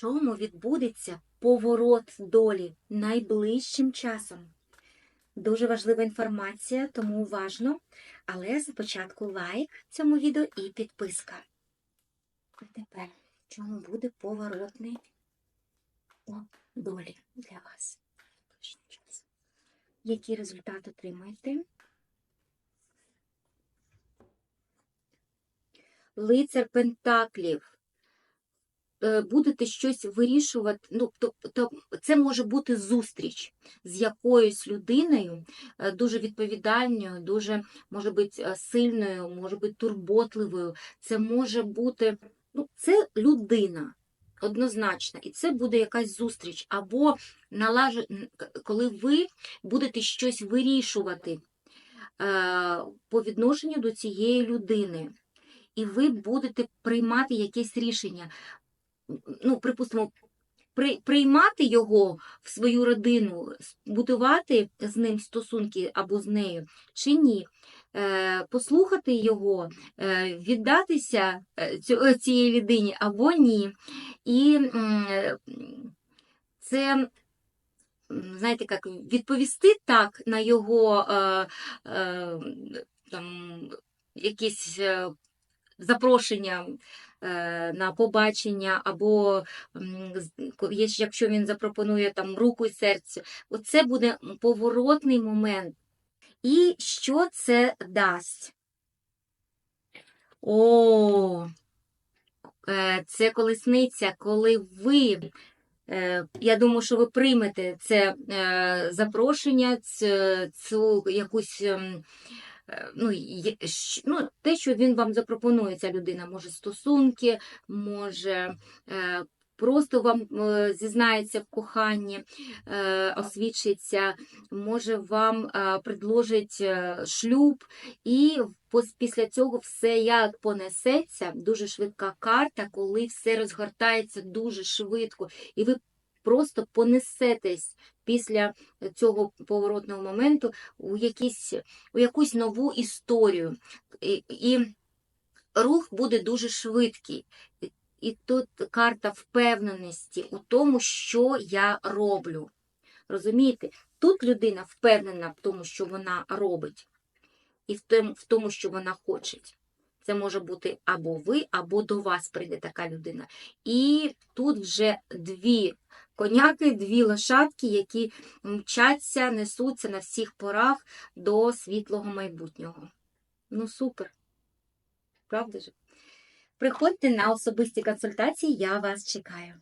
чому відбудеться поворот долі найближчим часом. Дуже важлива інформація, тому уважно. Але спочатку лайк цьому відео і підписка. А тепер, чому буде поворотний от долі для вас? Який результат отримаєте? Лицар Пентаклів. Е, Будете щось вирішувати, ну, тобто це може бути зустріч з якоюсь людиною, е, дуже відповідальною, дуже може бути е, сильною, може бути турботливою. Це може бути, ну, це людина. Однозначно, і це буде якась зустріч, або налаж... коли ви будете щось вирішувати по відношенню до цієї людини, і ви будете приймати якесь рішення. Ну, припустимо, при, приймати його в свою родину, будувати з ним стосунки або з нею, чи ні. Е, послухати його, е, віддатися е, цю- е, цій людині або ні. І е, це, знаєте, як відповісти так на його е, е, там, якісь е, запрошення на побачення, або якщо він запропонує там руку і серце, оце буде поворотний момент. І що це дасть? О, е, це колесниця, коли ви, е, я думаю, що ви приймете це е, запрошення, цю якусь. Е, Ну, є- ну, те, що він вам запропонує, ця людина, може стосунки, може е, просто вам е, зізнається в коханні, освідчиться, може вам предложить шлюб, і після цього все як понесеться, дуже швидка карта, коли все розгортається дуже швидко, і ви просто понесетесь після цього поворотного моменту у якісь у якусь нову історію. І, і рух буде дуже швидкий. І- тут карта впевненості у тому, що я роблю. Розумієте? Тут людина впевнена в тому, що вона робить, і в тому, що вона хоче. Це може бути або ви, або до вас прийде така людина. І тут вже дві коняки, дві лошадки, які мчаться, несуться на всіх порах до світлого майбутнього. Ну, супер. Правда ж? Приходьте на особисті консультації, я вас чекаю.